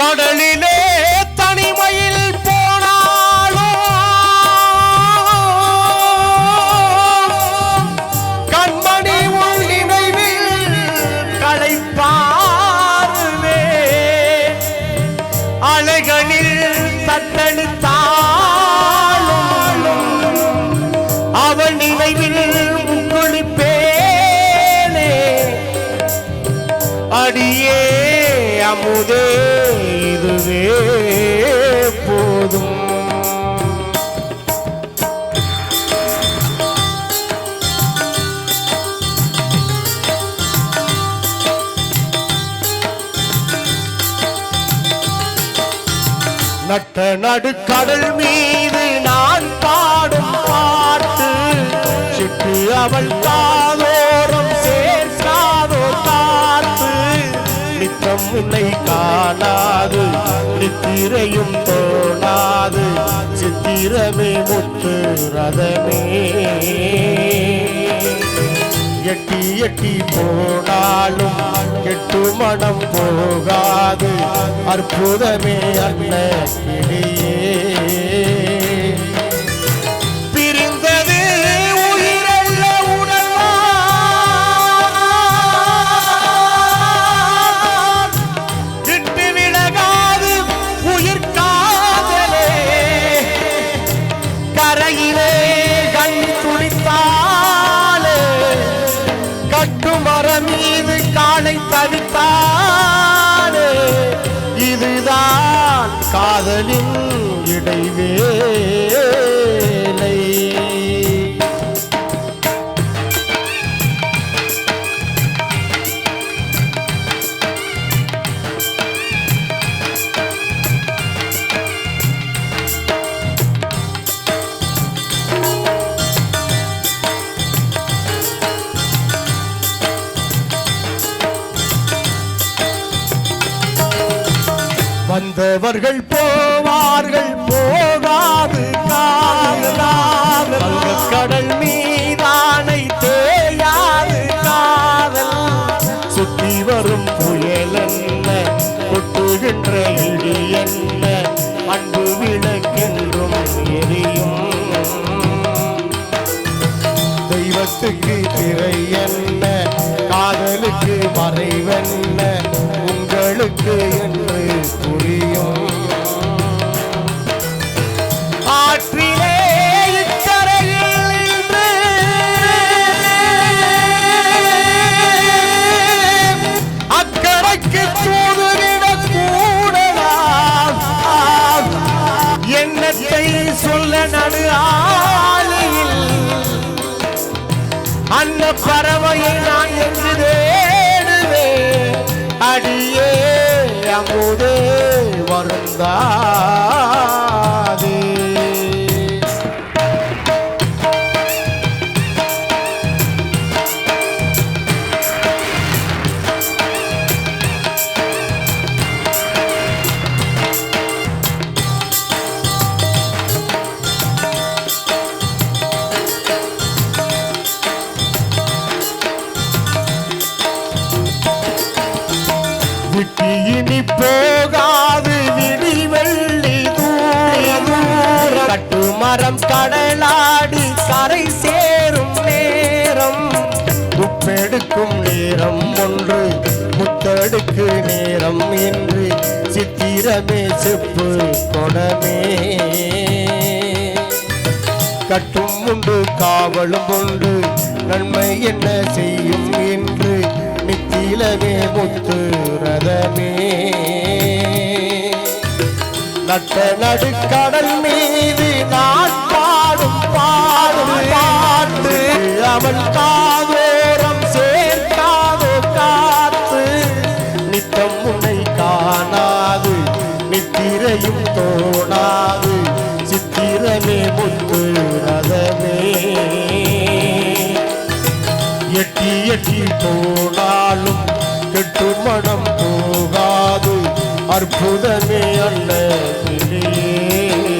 கடலிலே அமுதே இதுவே போதும். நட்ட நடுக்கடல் மீது நான் பாடும் பாட்டு சிட்டு அவள் நித்தம் உன்னை காணாது. நித்திரையும் தோணாது. சித்திரமே முத்து ரதமே. எட்டி எட்டி போனாலும் எட்டு மனம் போகாது. அற்புதமே அல்ல கிளியே. காலை இதுதான் காதலின் இடைவே வந்தவர்கள் போவார்கள் போகாது காதல் கடல் மீதானை தேயாது காதல். சுத்தி வரும் புயல் என்ன கொட்டுகின்ற இடி என்ன அன்பு விளக்கென்றும் எரியும். தெய்வத்துக்கு திரை என்ன காதலுக்கு மறைவென்ன உங்களுக்கு பறவையை நான் என்று தேடுவேன் அடியே அமுதே வருந்தா. போகாது விடி வெள்ளி கட்டு மரம் கடலாடி கரை சேரும் நேரம். உப்பெடுக்கும் நேரம் ஒன்று முத்தெடுக்கு நேரம் என்று சித்திரமே செப்பு கொடமே. கட்டும் உண்டு காவலும் உண்டு நன்மை என்ன செய்யும் என்று நித்திலவே முத்து ரதமே. நட்ட நடுக்கடல் மீது நாட்பாடும் பாடும் பாட்டு அவள் காதோரம் சேர்க்காதோ காத்து நித்தம் உன்னை காணாது நித்திரையும் தோணாது சித்திரமே முத்து ரதமே. எட்டி எட்டி போனாலும் கெட்டு மனம் போகா அற்புதமே அல்ல கிளியே